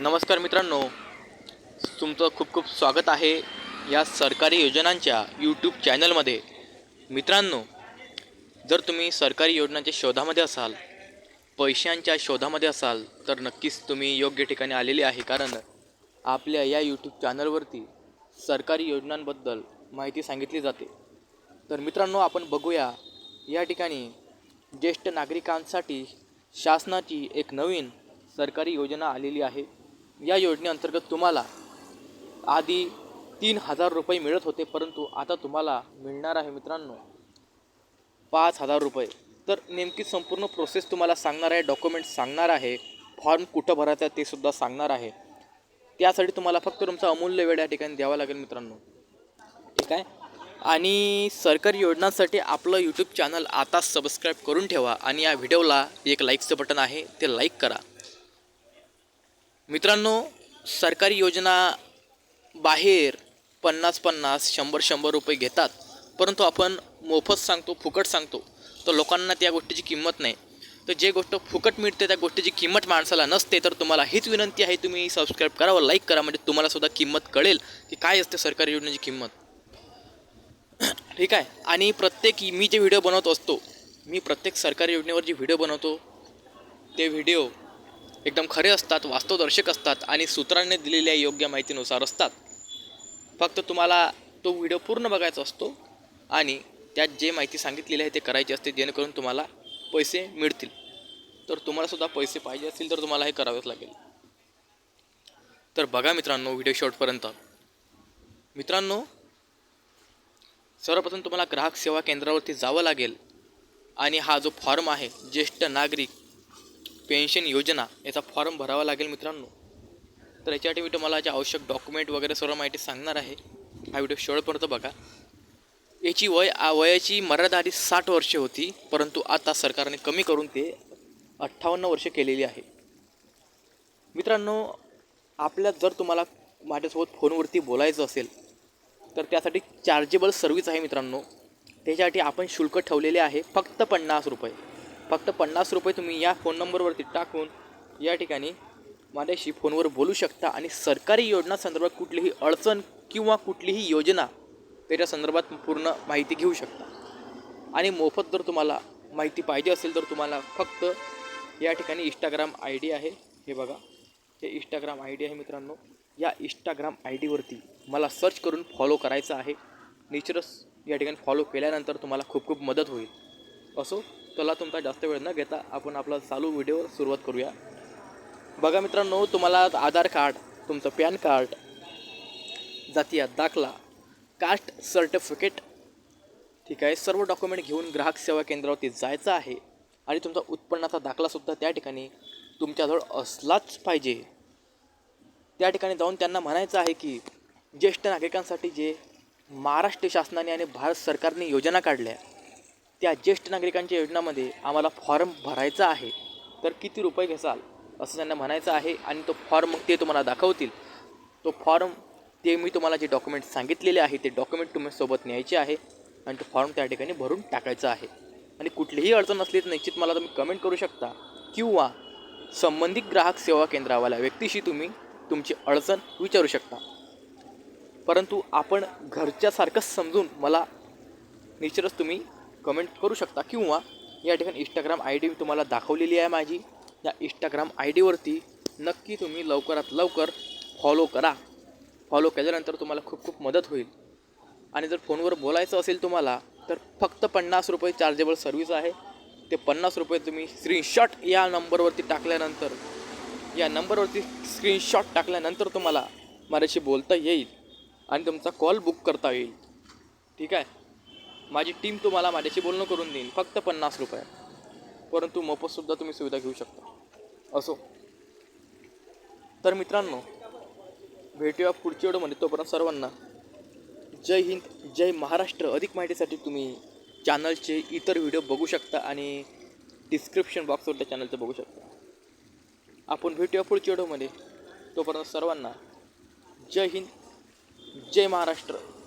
नमस्कार मित्रांनो. तुमचं खूप खूप स्वागत आहे या सरकारी योजनांच्या यूट्यूब चॅनलमध्ये. मित्रांनो जर तुम्ही सरकारी योजनांच्या शोधामध्ये असाल पैशांच्या शोधामध्ये असाल तर नक्कीच तुम्ही योग्य ठिकाणी आलेले आहे. कारण आपल्या या यूट्यूब चॅनलवरती सरकारी योजनांबद्दल माहिती सांगितली जाते. तर मित्रांनो आपण बघूया या ठिकाणी ज्येष्ठ नागरिकांसाठी शासनाची एक नवीन सरकारी योजना आलेली आहे. या योजनेअंतर्गत तुम्हाला आधी तीन हजार रुपये मिळत होते परंतु आता तुम्हाला मिळणार आहे मित्रांनो पाच हजार रुपये. तर नेमकी संपूर्ण प्रोसेस तुम्हाला सांगणार आहे डॉक्युमेंट सांगणार आहे फॉर्म कुठं भरायचा आहे ते सुद्धा सांगणार आहे. त्यासाठी तुम्हाला फक्त तुमचा अमूल्य वेळ या ठिकाणी द्यावा लागेल मित्रांनो. ठीक आहे? आणि सरकारी योजनांसाठी आपलं यूट्यूब चॅनल आता सबस्क्राईब करून ठेवा आणि या व्हिडिओला एक लाईकचं बटन आहे ते लाईक करा. मित्रांनो सरकारी योजना बाहेर पन्नास पन्नास शंभर शंभर रुपये घेतात. परंतु आपण मोफत सांगतो फुकट सांगतो तर लोकांना त्या गोष्टीची किंमत नाही. तर जे गोष्ट फुकट मिळते त्या गोष्टीची किंमत माणसाला नसते तर तुम्हाला हीच विनंती आहे तुम्ही सबस्क्राईब करा व लाईक करा म्हणजे तुम्हाला सुद्धा किंमत कळेल की काय असते सरकारी योजनेची किंमत. ठीक आहे? आणि प्रत्येक मी जे व्हिडिओ बनवत असतो मी प्रत्येक सरकारी योजनेवर जे व्हिडिओ बनवतो ते व्हिडिओ एकदम खरे असतात वास्तवदर्शक असतात आणि सूत्रांनी दिलेल्या योग्य माहितीनुसार असतात. फक्त तुम्हाला तो व्हिडिओ पूर्ण बघायचा असतो आणि त्यात जे माहिती सांगितलेली आहे ते करायची असते जेणेकरून तुम्हाला पैसे मिळतील. तर तुम्हालासुद्धा पैसे पाहिजे असतील तर तुम्हाला हे करावेच लागेल. तर बघा मित्रांनो व्हिडिओ शॉर्टपर्यंत मित्रांनो सर्वप्रथम तुम्हाला ग्राहक सेवा केंद्रावरती जावं लागेल आणि हा जो फॉर्म आहे ज्येष्ठ नागरिक पेन्शन योजना याचा फॉर्म भरावा लागेल मित्रांनो. तर याच्यासाठी मी तुम्हाला जे आवश्यक डॉक्युमेंट वगैरे सर्व माहिती सांगणार आहे. हा व्हिडिओ शेवटपर्यंत बघा. याची वय आ- वयाची मर्यादा आधी साठ वर्षे होती परंतु आता सरकारने कमी करून ते अठ्ठावन्न वर्षे केलेली आहे. मित्रांनो आपल्या जर तुम्हाला माझ्यासोबत फोनवरती बोलायचं असेल तर त्यासाठी चार्जेबल सर्विस आहे मित्रांनो. त्याच्यासाठी आपण शुल्क ठेवलेले आहे फक्त पन्नास रुपये. फक्त पन्नास रुपये तुम्ही या फोन नंबरवरती टाकून या ठिकाणी माझ्याशी फोनवर बोलू शकता आणि सरकारी योजना संदर्भात कुठलीही अडचण किंवा कुठलीही योजना त्याच्या संदर्भात पूर्ण माहिती घेऊ शकता. आणि मोफत जर तुम्हाला माहिती पाहिजे असेल तर तुम्हाला फक्त या ठिकाणी इंस्टाग्राम आय डी आहे. हे बघा. हे इंस्टाग्राम आय डी आहे मित्रांनो. या इंस्टाग्राम आय डीवरती मला सर्च करून फॉलो करायचं आहे. निश्चितच या ठिकाणी फॉलो केल्यानंतर तुम्हाला खूप खूप मदत होईल. असो? चला तुमचा जास्त वेळ न घेता आपण आपला चालू व्हिडिओवर सुरुवात करूया. बघा मित्रांनो तुम्हाला आधार कार्ड तुमचं पॅन कार्ड जातीय दाखला कास्ट सर्टिफिकेट ठीक आहे सर्व डॉक्युमेंट घेऊन ग्राहक सेवा केंद्रावरती जायचं आहे. आणि तुमचा उत्पन्नाचा दाखलासुद्धा त्या ठिकाणी तुमच्याजवळ असलाच पाहिजे. त्या ठिकाणी जाऊन त्यांना म्हणायचं आहे की ज्येष्ठ नागरिकांसाठी जे महाराष्ट्र शासनाने आणि भारत सरकारने योजना काढल्या त्या ज्येष्ठ नागरिकांच्या योजनामध्ये आम्हाला फॉर्म भरायचा आहे. तर किती रुपये घेसाल असं त्यांना म्हणायचं आहे आणि तो फॉर्म ते तुम्हाला दाखवतील. तो फॉर्म ते मी तुम्हाला जे डॉक्युमेंट सांगितलेले आहे ते डॉक्युमेंट तुम्ही सोबत न्यायचे आहे आणि तो फॉर्म त्या ठिकाणी भरून टाकायचा आहे. आणि कुठलीही अडचण असली तर निश्चित मला तुम्ही कमेंट करू शकता किंवा संबंधित ग्राहक सेवा केंद्रावाल्या व्यक्तीशी तुम्ही तुमची अडचण विचारू शकता. परंतु आपण घरच्यासारखंच समजून मला निश्चितच तुम्ही कमेंट करू शकता किंवा या ठिकाणी इंस्टाग्राम आय डी तुम्हाला दाखवलेली आहे माझी. या इंस्टाग्राम आय डीवरती नक्की तुम्ही लवकरात लवकर फॉलो करा. फॉलो केल्यानंतर तुम्हाला खूप खूप मदत होईल. आणि जर फोनवर बोलायचं असेल तुम्हाला तर फक्त पन्नास रुपये चार्जेबल सर्विस आहे. ते पन्नास रुपये तुम्ही स्क्रीनशॉट या नंबरवरती टाकल्यानंतर या नंबरवरती स्क्रीनशॉट टाकल्यानंतर तुम्हाला माझ्याशी बोलता येईल आणि तुमचा कॉल बुक करता येईल. ठीक आहे? माझी टीम तुम्हाला माझ्याशी बोलणं करून देईन. फक्त पन्नास रुपये. परंतु मोफतसुद्धा तुम्ही सुविधा घेऊ शकता. असो. तर मित्रांनो भेटूया पुढच्या व्हिडिओमध्ये तोपर्यंत सर्वांना. जय हिंद जय महाराष्ट्र. अधिक माहितीसाठी तुम्ही चॅनलचे इतर व्हिडिओ बघू शकता आणि डिस्क्रिप्शन बॉक्सवर त्या चॅनलचं बघू शकता. आपण भेटूया पुढच्या व्हिडिओमध्ये तोपर्यंत सर्वांना जय हिंद जय महाराष्ट्र.